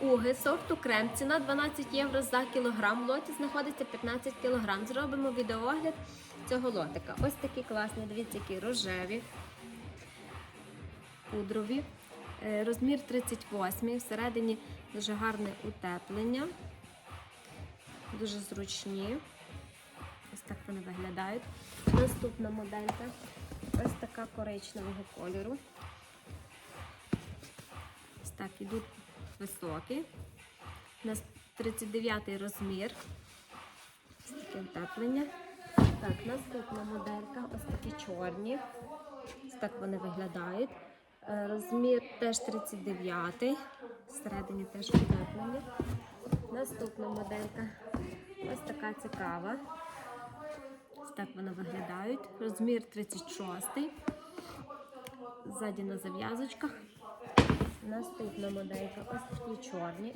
Уги сорту крем. Ціна 12 євро за кілограм. В лоті знаходиться 15 кілограм. Зробимо відеоогляд цього лотика. Ось такі класні, дивіться, які рожеві, пудрові. Е, Розмір 38, всередині дуже гарне утеплення, дуже зручні. Ось так вони виглядають. Наступна моделька ось така коричневого кольору. Ось так ідуть високі. У нас 39 розмір. Ось таке утеплення. Так, наступна моделька, ось такі чорні. Ось так вони виглядають. Е, Розмір теж 39, всередині теж утеплення. Наступна моделька ось така цікава. Ось так вони виглядають. Розмір 36. Ззаді на зав'язочках. Наступна моделька ось такі чорні.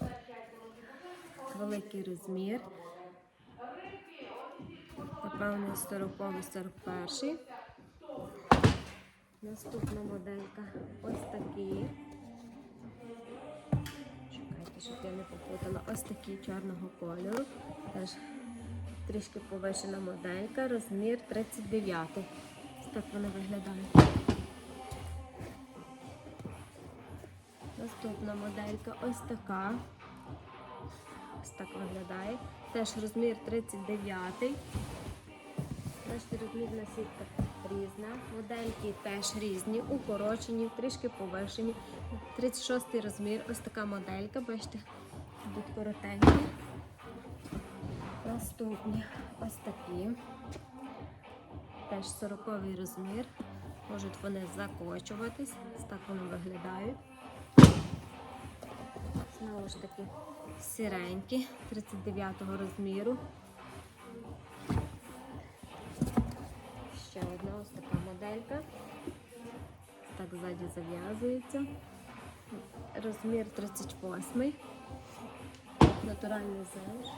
Великий розмір. Напевно, 40 41 Наступна моделька ось такі. Чекайте, щоб я не попутала. Ось такі чорного кольору. Теж трішки повишена моделька, розмір 39. Ось так вони виглядають. Наступна моделька ось така. Ось так виглядає. Теж розмір 39. Бачите, розмірна сітка різна. Модельки теж різні, укорочені, трішки повишені. 36 розмір. Ось така моделька, бачите, будуть коротенькі. Наступні ось такі. Теж 40 розмір. Можуть вони закочуватись. Ось так вони виглядають. Знову ж таки сіренькі, 39 розміру. Ще одна ось така моделька. Так ззаді зав'язується. Розмір 38. Натуральний замш.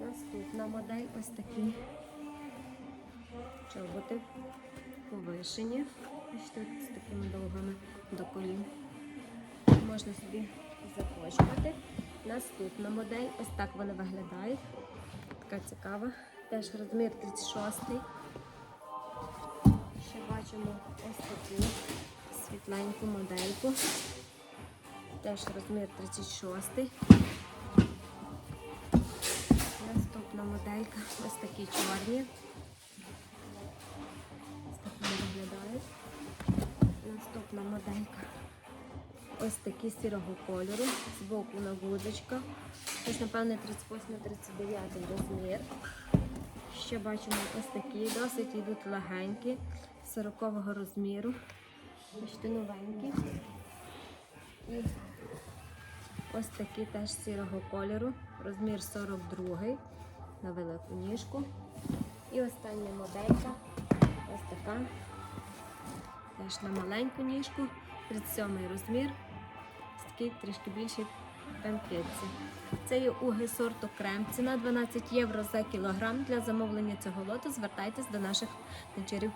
Наступна модель ось такі чоботи повишені. Ось тут з такими довгими до колін. Можна собі закочувати. Наступна модель, ось так вони виглядають. Така цікава. Теж розмір 36. Ще бачимо ось таку світленьку модельку. Теж розмір 36. Наступна моделька ось такі чорні. Ось так вони виглядають. Наступна моделька. Ось такі сірого кольору, з боку на гудочках. Тож, напевне, 38-39 розмір. Ще бачимо ось такі, досить йдуть легенькі, 40-го розміру. Бачите, новенькі. І ось такі теж сірого кольору, розмір 42 на велику ніжку. І остання моделька ось така. Теж на маленьку ніжку, 37 розмір, ось такий трішки більший пампетці. Це є уги сорту крем. Ціна 12 євро за кілограм. Для замовлення цього лоту звертайтесь до наших вечорів.